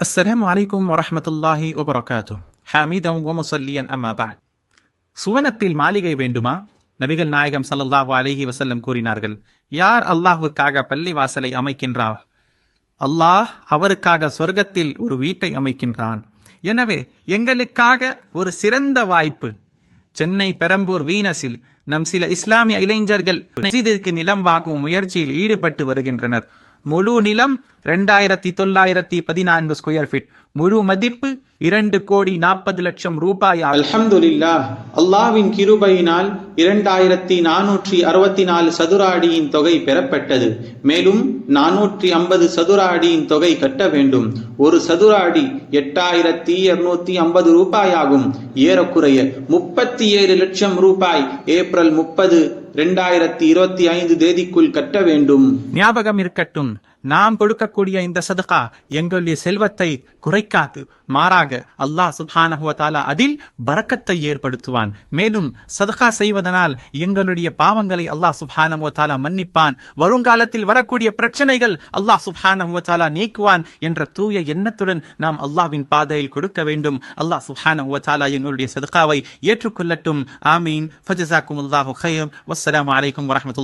السلام عليكم ورحمة الله وبركاته حامدا ومصليا أما بعد சுவனத்தில் மாளிகை வேண்டுமா நபிகள் நாயகம் ஸல்லல்லாஹு அலைஹி வஸல்லம் கூறினார்கள் யார் அல்லாஹ்வுக்காக பள்ளி வாசலை அமைக்கின்றார் அல்லாஹ் அவருக்காக சொர்க்கத்தில் ஒரு வீட்டை அமைக்கின்றான் எனவே எங்களுக்காக ஒரு சிறந்த வாய்ப்பு சென்னை பெரம்பூர் வீனஸில் நம் சில இஸ்லாமிய இளைஞர்கள் மஸ்ஜிதிற்கு நிலம் வாங்கும் முயற்சியில் ஈடுபட்டு வருகின்றனர் முழு நிலம் ரெண்டாயிரத்தி தொள்ளாயிரத்தி பதினான்கு ஸ்கொயர் ஃபீட் முழு மதிப்பு இரண்டு கோடி நாற்பது லட்சம் ரூபாய் ஆகும். அல்ஹம்துலில்லாஹ் அல்லாஹ்வின் கிருபையினால் இரண்டாயிரத்தி நானூற்றி அறுபத்தி நாலு சதுர அடியின் தொகை பெறப்பட்டது. மேலும் நானூற்றி ஐம்பது சதுர அடியின் தொகை கட்ட வேண்டும். ஒரு சதுர அடி எட்டாயிரத்தி இருநூத்தி ஐம்பது ரூபாய் ஆகும் ஏறக்குறைய முப்பத்தி ஏழு லட்சம் ரூபாய் ஏப்ரல் முப்பது ரெண்டாயிரத்தி இருபத்தி ஐந்து தேதிக்குள் கட்ட வேண்டும். ஞாபகம் இருக்கட்டும். நாம் கொடுக்கக்கூடிய இந்த சதுகா எங்களுடைய செல்வத்தை குறைக்காது. மாறாக அல்லாஹ் சுப்ஹானஹு அதில் பறக்கத்தை ஏற்படுத்துவான். மேலும் சதுகா செய்வதனால் எங்களுடைய பாவங்களை அல்லாஹ் சுப்ஹானஹு மன்னிப்பான். வருங்காலத்தில் வரக்கூடிய பிரச்சனைகள் அல்லாஹ் சுப்ஹானஹு நீக்குவான் என்ற தூய எண்ணத்துடன் நாம் அல்லாவின் பாதையில் கொடுக்க வேண்டும். அல்லாஹ் சுப்ஹானஹு எங்களுடைய சதுகாவை ஏற்றுக்கொள்ளட்டும். ஆமீன். ஃபஜஸாக்குமுல்லாஹு ஹயம் வஸ்ஸலாம் வலைக்கம் வரமத்துல